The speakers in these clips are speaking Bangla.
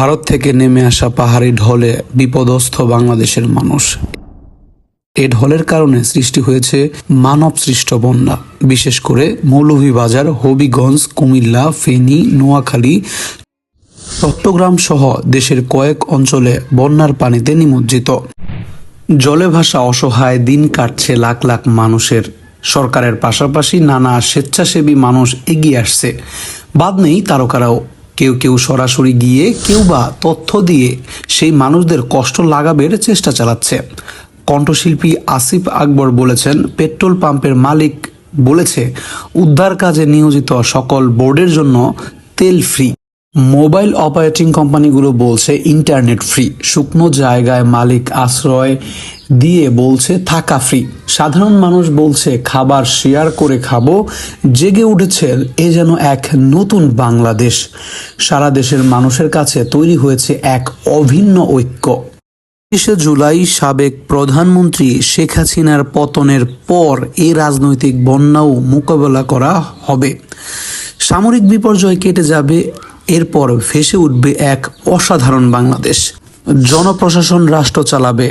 ভারত থেকে নেমে আসা পাহাড়ি ঢলে বিপদস্থ বাংলাদেশের মানুষ। এ ঢলের কারণে সৃষ্টি হয়েছে মানব সৃষ্ট বন্যা। বিশেষ করে মৌলভীবাজার, হবিগঞ্জ, কুমিল্লা, ফেনী, নোয়াখালী, চট্টগ্রাম সহ দেশের কয়েক অঞ্চলে বন্যার পানিতে নিমজ্জিত। জলে ভাসা অসহায় দিন কাটছে লাখ লাখ মানুষের। সরকারের পাশাপাশি নানা স্বেচ্ছাসেবী মানুষ এগিয়ে আসছে। বাদ নেই তারকারাও। কেউ কেউ সরাসরি গিয়ে কেউ বা তথ্য দিয়ে সেই মানুষদের কষ্ট লাগাবের চেষ্টা চালাচ্ছে। কণ্ঠশিল্পী আসিফ আকবর বলেছেন, পেট্রোল পাম্পের মালিক বলেছে, উদ্ধার কাজে নিয়োজিত সকল বোর্ডের জন্য তেল ফ্রি। মোবাইল অপারেটিং কোম্পানিগুলো বলছে ইন্টারনেট ফ্রি, শুকনো জায়গায় মালিক আশ্রয় দিয়ে বলছে থাকা ফ্রি। সাধারণ মানুষ বলছে খাবার শেয়ার করে খাব, জেগে উঠেছে এ যেন এক নতুন বাংলাদেশ। সারা দেশের মানুষের কাছে তৈরি হয়েছে এক অভিন্ন ঐক্য। বিশে জুলাই সাবেক প্রধানমন্ত্রী শেখ হাসিনার পতনের পর এ রাজনৈতিক বন্যাও মোকাবেলা করা হবে। সামরিক বিপর্যয় কেটে যাবে এরপর ভেসে উঠবে এক অসাধারণ বাংলাদেশ। জনপ্রশাসন রাষ্ট্র চালাবে।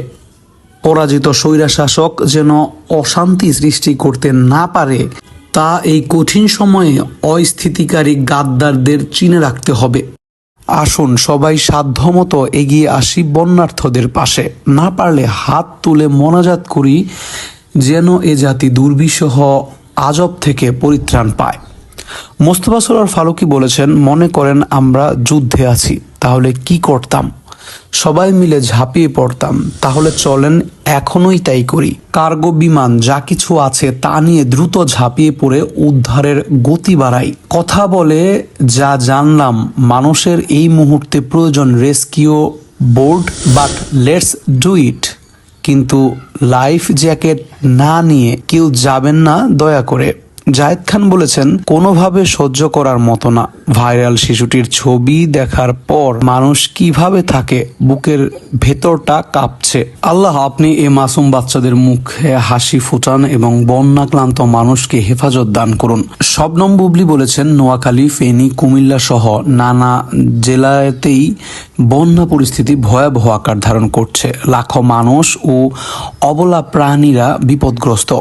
পরাজিত স্বৈরাশাসক যেন অশান্তি সৃষ্টি করতে না পারে, তা এই কঠিন সময়ে অস্থিতিকারী গাদ্দারদের চিনে রাখতে হবে। আসুন সবাই সাধ্যমতো এগিয়ে আসি বন্যার্থদের পাশে। না পারলে হাত তুলে মনাজাত করি যেন এ জাতি দুর্বিষহ আজব থেকে পরিত্রাণ পায়। মোস্তফা সরার ফারুকি বলেছেন, মনে করেন আমরা যুদ্ধে আছি, তাহলে কি করতাম? সবাই মিলে ঝাঁপিয়ে পড়তাম, তাহলে চলেন এখনোই তাই করি। কার্গো বিমান যা কিছু আছে তা নিয়ে দ্রুত ঝাঁপিয়ে পড়ে উদ্ধারের গতি বাড়াই কথা বলে, যা জানলাম, মানুষের এই মুহূর্তে প্রয়োজন rescue board, but let's do it. কিন্তু লাইফ জ্যাকেট না নিয়ে কেউ যাবেন না, দয়া করে। জায়েদ খান বলেছেন, কোনোভাবে সহ্য করার মতো না। ভাইরাল শিশুটির ছবি দেখার পর মানুষ কীভাবে থাকে, বুকের ভেতরটা কাঁপছে। আল্লাহ, আপনি এ মাসুম বাচ্চাদের মুখে হাসি ফুটান এবং বন্যাক্লান্ত মানুষকে হেফাজত দান করুন। শবনম বুবলি বলেছেন, নোয়াখালী, ফেনী, কুমিল্লা সহ নানা জেলাতেই বন্যা পরিস্থিতি ভয়াবহ আকার ধারণ করছে। লাখো মানুষ ও অবলা প্রাণীরা বিপদগ্রস্ত।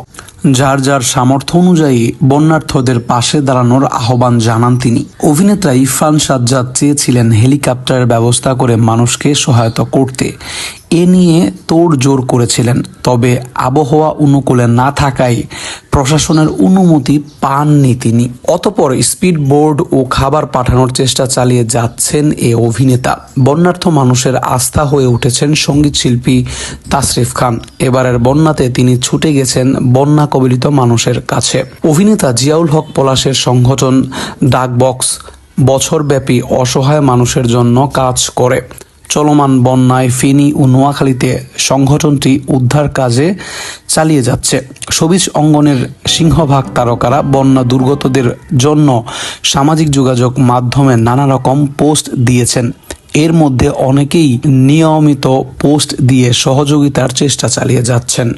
যার যার সামর্থ্য অনুযায়ী বন্যার্থদের পাশে দাঁড়ানোর আহ্বান জানান তিনি। অভিনেতা ইরফান সাজ্জাদ চেয়েছিলেন হেলিকপ্টারের ব্যবস্থা করে মানুষকে সহায়তা করতে। এ নিয়ে তোড় জোর করেছিলেন, তবে আবহাওয়া অনুকূলে না থাকায় প্রশাসনের অনুমতি পাননি তিনি। অতপর স্পিড বোর্ড ও খাবার পাঠানোর চেষ্টা চালিয়ে যাচ্ছেন এ অভিনেতা। বন্যার্থ মানুষের আস্থা হয়ে উঠেছেন সংগীত শিল্পী তাসরিফ খান। এবারের বন্যাতে তিনি ছুটে গেছেন বন্যা কবলিত মানুষের কাছে। অভিনেতা জিয়াউল হক পলাশের সংগঠন ডাকবক্স বছরব্যাপী অসহায় মানুষের জন্য কাজ করে। চলমান বন্যায় ফেনী ও নোয়াখালীতে সংগঠনটি উদ্ধার কাজে চালিয়ে যাচ্ছে। সবিজ অঙ্গনের সিংহভাগ তারকারা বন্যা দুর্গতদের জন্য সামাজিক যোগাযোগ মাধ্যমে নানা রকম পোস্ট দিয়েছেন। এর মধ্যে অনেকেই নিয়মিত পোস্ট দিয়ে সহযোগিতার চেষ্টা চালিয়ে যাচ্ছেন।